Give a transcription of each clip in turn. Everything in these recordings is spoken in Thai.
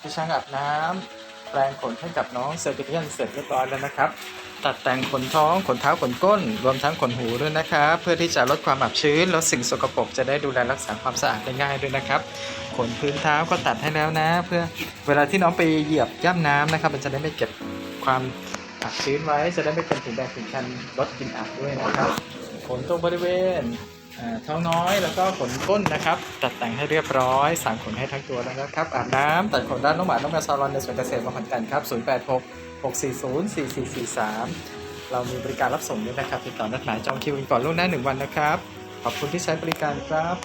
พี่ช่างอาบน้ำแปรงขนให้กับน้องเซอร์เลียนเสร็จเรียบร้อยแล้วนะครับ ตัดแต่งขนท้องขนเท้าขนก้น รวมทั้งขนหูด้วยนะครับ เพื่อที่จะลดความอับชื้นลดสิ่งสกปรกจะได้ดูแลรักษาความสะอาดได้ง่ายด้วยนะครับ ขนพื้นเท้าก็ตัดให้แล้วนะ เพื่อเวลาที่น้องไปเหยียบย่ำน้ำนะครับ มันจะได้ไม่เก็บความอับชื้นไว้จะได้ไม่เป็นถุงแดงถุงคันลดกลิ่นอับด้วยนะครับขนตรงบริเวณ ท้องน้อยแล้วก็ขนก้นนะครับ ตัดแต่งให้เรียบร้อยสั่งขนให้ทั้งตัวแล้วนะครับอาบน้ำตัดขนด้านน้องหมาน้องแมวซาลอนในสวนเกษตรมาขอนแก่นครับ086 640 4443 เรามีบริการรับส่งด้วยนะครับติดต่อนัดหมายจองคิวก่อนล่วงหน้าหนึ่งวันนะครับ ขอบคุณที่ใช้บริการครับ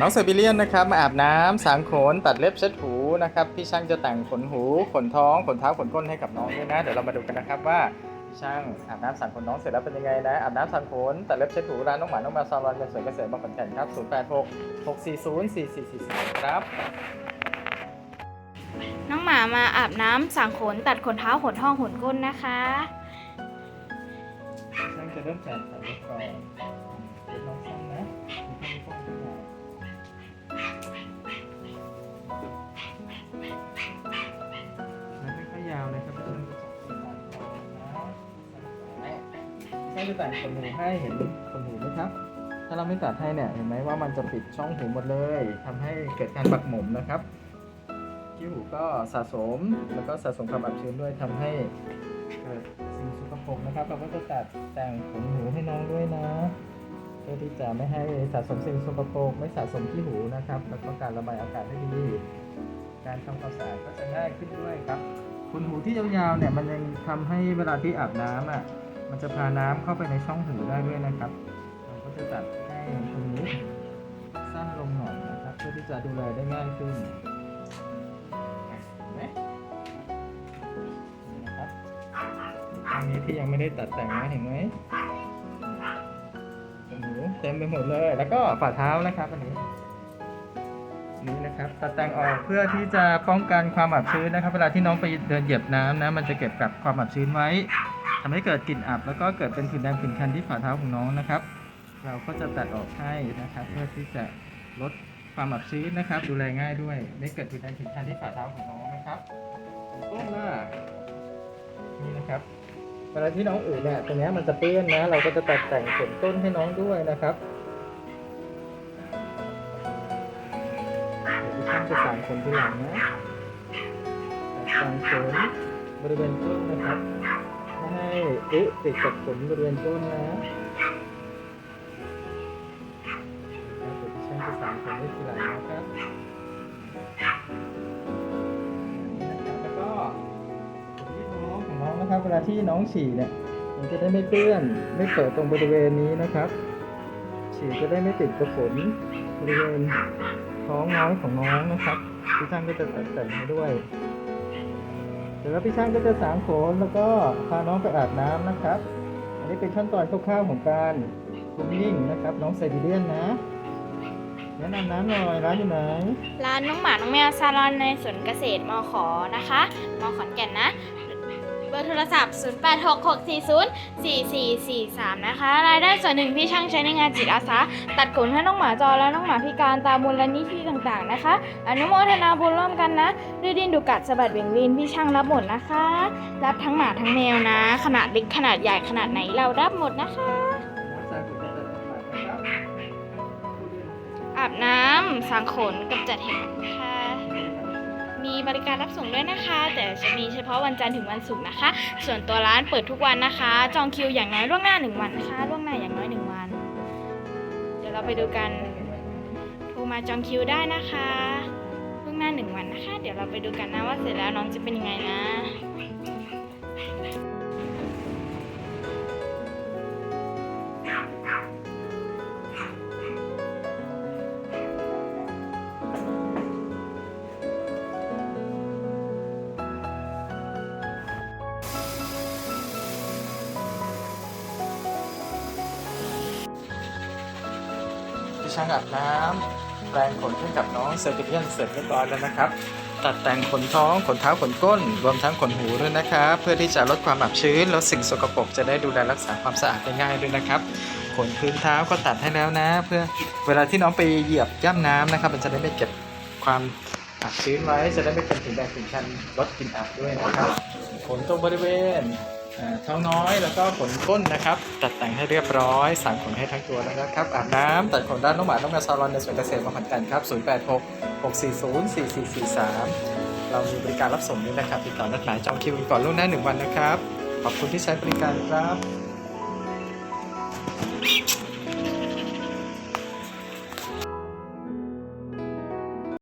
น้องเซบิเลียนนะครับมาอาบน้ำสางขนตัดเล็บเช็ดหู นะครับ พี่ช่างจะแต่งขนหู ขนท้อง ขนเท้า ขนก้นให้กับน้องด้วยนะ เดี๋ยวเรามาดูกันนะครับว่าพี่ช่างอาบน้ำสางขนน้องเสร็จแล้วเป็นยังไงนะ อาบน้ำสางขนตัดเล็บเช็ดหูร้านน้องหมา น้องแมวซาลอนเป็นสวนเกษตรบางขอนแก่นครับ 086 640 4443ครับ น้องหมามาอาบน้ำสั่งขนตัดขนเท้าขนท้องขนก้นนะคะ ช่างจะเริ่มแต่งตัดเล็บก่อนเดี๋ยวน้องช่างนะมีข้อ มีข้อไม่ค่อยยาวนะครับเพื่อนช่จะแต่งขนหูให้เห็นขนหูไหมครับ ถ้าเราไม่ตัดให้เนี่ยเห็นไหมว่ามันจะปิดช่องหูหมดเลยทำให้เกิดการบักหมมนะครับขี้หูก็สะสมแล้วก็สะสมความอับชื้นด้วยทำให้เกิดสิ่งสกปรกนะครับ เราก็จะตัดแต่งขนหูให้น้องด้วยนะเพื่อที่จะไม่ให้สะสมสิ่งสกปรกไม่สะสมขี้หูนะครับ แล้วก็การระบายอากาศได้ดี การทำความสะอาดก็จะง่ายขึ้นด้วยครับขนหูที่ยาวๆเนี่ยมันยังทำให้เวลาที่อาบน้ำอะมันจะพาน้ำเข้าไปในช่องหูได้ด้วยนะครับเราก็จะตัดให้ตรงนี้สั้นลงหน่อยนะครับเพื่อที่จะดูแลได้ง่ายขึ้นนะครับตรงนี้ที่ยังไม่ได้ตัดแต่งนะเห็นไหมหูเต็มไปหมดเลย แล้วก็ฝ่าเท้านะครับอันนี้ นี่นะครับตัดแต่งออกเพื่อที่จะป้องกันความอับชื้นนะครับ เวลาที่น้องไปเดินเหยียบน้ำนะมันจะเก็บกับความอับชื้นไว้ทำให้เกิดกลิ่นอับ แล้วก็เกิดเป็นผื่นแดงผื่นคันที่ฝ่าเท้าของน้องนะครับ เราก็จะตัดออกให้นะครับ เพื่อที่จะลดความอับชื้นนะครับ ดูแลง่ายด้วยไม่เกิดผื่นแดงผื่นคันที่ฝ่าเท้าของน้องนะครับต้นล่ะนี่นะครับเวลาที่น้องอืดเนี่ยตรงนี้มันจะเปื้อนนะ เราก็จะตัดแต่งขนต้นให้น้องด้วยนะครับ จะสานขนที่หลังนะตัดแต่งขนบริเวณต้นนะครับไม่ให้อึติดกับขนบริเวณต้นนะเดี๋ยวช่างจะสานขนให้ทีหลังนะครับครับแล้วก็ที่ท้องของน้องนะครับ เวลาที่น้องฉี่เนี่ยมันจะได้ไม่เปื้อนไม่เปิดตรงบริเวณนี้นะครับฉี่จะได้ไม่ติดกับขนบริเวณ ท้องน้อยของน้องนะครับ พี่ช่างก็จะตัดแต่งให้ด้วย เดี๋ยวแล้วพี่ช่างก็จะสางโขนแล้วก็พาน้องไปอาบน้ำนะครับ อันนี้เป็นขั้นตอนคร่าวๆของการกรูมมิ่งนะครับ น้องไซบีเรียนนะแนะนำร้านหน่อยร้านอยู่ไหน ร้านน้องหมา น้องแมวซาลอนในสวนเกษตรมขอนะคะมขอนแก่นนะ โทรศัพท์ 0866404443 นะคะ รายได้ส่วนหนึ่งที่ช่างใช้ในงานจิตอาสา ตัดขนให้น้องหมาจรและน้องหมาพิการตามมูลนิธิต่างๆนะคะ อนุโมทนาบุญร่วมกันนะดื้อดิ้นดูกัดสะบัดเบี่ยงวินพี่ช่างรับหมดนะคะ รับทั้งหมาทั้งแมวนะ ขนาดเล็กขนาดใหญ่ขนาดไหนเรารับหมดนะคะอาบน้ำสางขนกับจัดเห็ดค่ะ มีบริการรับส่งด้วยนะคะ แต่จะมีเฉพาะวันจันทร์ถึงวันศุกร์นะคะ ส่วนตัวร้านเปิดทุกวันนะคะ จองคิวอย่างน้อยล่วงหน้าหนึ่งวันนะคะล่วงหน้าอย่างน้อยหนึ่งวัน เดี๋ยวเราไปดูกันโทรมาจองคิวได้นะคะล่วงหน้าหนึ่งวันนะคะ เดี๋ยวเราไปดูกันนะว่าเสร็จแล้วน้องจะเป็นยังไงนะ ช่างอาบน้ำแปรงขนให้กับน้องเซอร์กิเลียนเสร็จเรียบร้อยแล้วนะครับ ตัดแต่งขนท้องขนเท้าขนก้น รวมทั้งขนหูด้วยนะครับ เพื่อที่จะลดความอับชื้นลดสิ่งสกปรกจะได้ดูแลรักษาความสะอาดได้ง่ายด้วยนะครับขนพื้นเท้าก็ตัดให้แล้วนะ เพื่อเวลาที่น้องไปเหยียบย่ำน้ำนะครับ มันจะได้ไม่เก็บความอับชื้นไว้จะได้ไม่เป็นถึงแดดถึงชันลดกลิ่นอับด้วยนะครับขนตรงบริเวณ ท้องน้อยแล้วก็ขนก้นนะครับ ตัดแต่งให้เรียบร้อยสั่งขนให้ทั้งตัวแล้วนะครับ อาบน้ำตัดขนด้านน้องหมาน้องแมวซาลอนในสวนเกษตรมาหันกันครับ 086 640 4443 เรามีบริการรับส่งด้วยนะครับ ติดต่อนัดหมายจองคิวก่อนล่วงหน้าหนึ่งวันนะครับ ขอบคุณที่ใช้บริการครับ